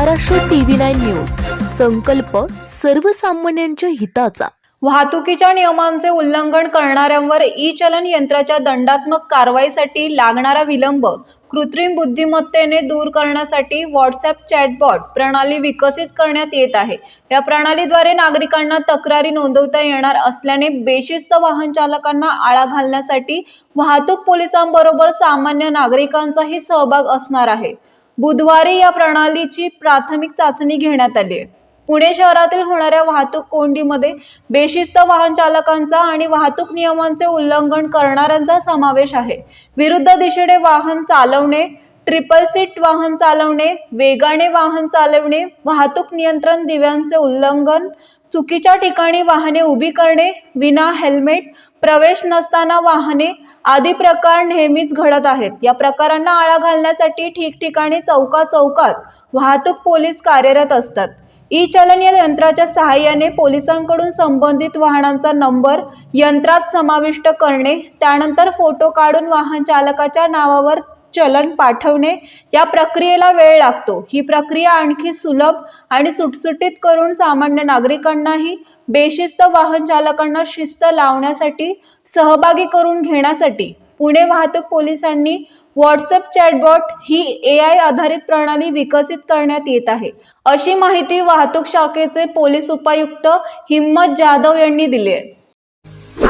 Maharashtra TV nine news. संकल्प सर्वसामान्यांच्या हिताचा. वाहतुकीच्या नियमांचे उल्लंघन करणाऱ्यांवर ई चलन यंत्राच्या दंडात्मक कारवाईसाठी लागणारा विलंब कृत्रिम बुद्धिमत्तेने दूर करण्यासाठी व्हॉट्सअप चॅटबॉट प्रणाली विकसित करण्यात येत आहे. या प्रणालीद्वारे नागरिकांना तक्रारी नोंदवता येणार असल्याने बेशिस्त वाहन चालकांना आळा घालण्यासाठी वाहतूक पोलिसांबरोबर सामान्य नागरिकांचाही सहभाग असणार आहे. बुधवारी या प्रणालीची प्राथमिक चाचणी घेण्यात आली आहे. पुणे शहरातील होणाऱ्या वाहतूक कोंडीमध्ये बेशिस्त वाहन चालकांचा आणि वाहतूक नियमांचे उल्लंघन करणाऱ्यांचा समावेश आहे. विरुद्ध दिशेने वाहन चालवणे ट्रिपल सीट वाहन चालवणे वेगाने वाहन चालवणे वाहतूक नियंत्रण दिव्यांचे उल्लंघन चुकीच्या ठिकाणी वाहने उभी करणे विना हेल्मेट प्रवेश नसताना वाहने आदी प्रकार नेहमीच घडत आहेत. या प्रकारांना आळा घालण्यासाठी ठिकठिकाणी चौका चौकात वाहतूक पोलीस कार्यरत असतात. ई चलन या यंत्राच्या सहाय्याने पोलिसांकडून संबंधित वाहनांचा नंबर यंत्रात समाविष्ट करणे त्यानंतर फोटो काढून वाहन चालकाच्या नावावर चलन पाठवणे या प्रक्रियेला वेळ लागतो. ही प्रक्रिया आणखी सुलभ आणि सुटसुटीत करून सामान्य नागरिकांनाही बेशिस्त वाहन चालकांना शिस्त लावण्यासाठी सहभागी करून घेण्यासाठी पुणे वाहतूक पोलिसांनी व्हॉट्सअप चॅटबॉट ही ए आय आधारित प्रणाली विकसित करण्यात येत आहे. अशी माहिती वाहतूक शाखेचे पोलीस उपायुक्त हिम्मत जाधव यांनी दिली आहे.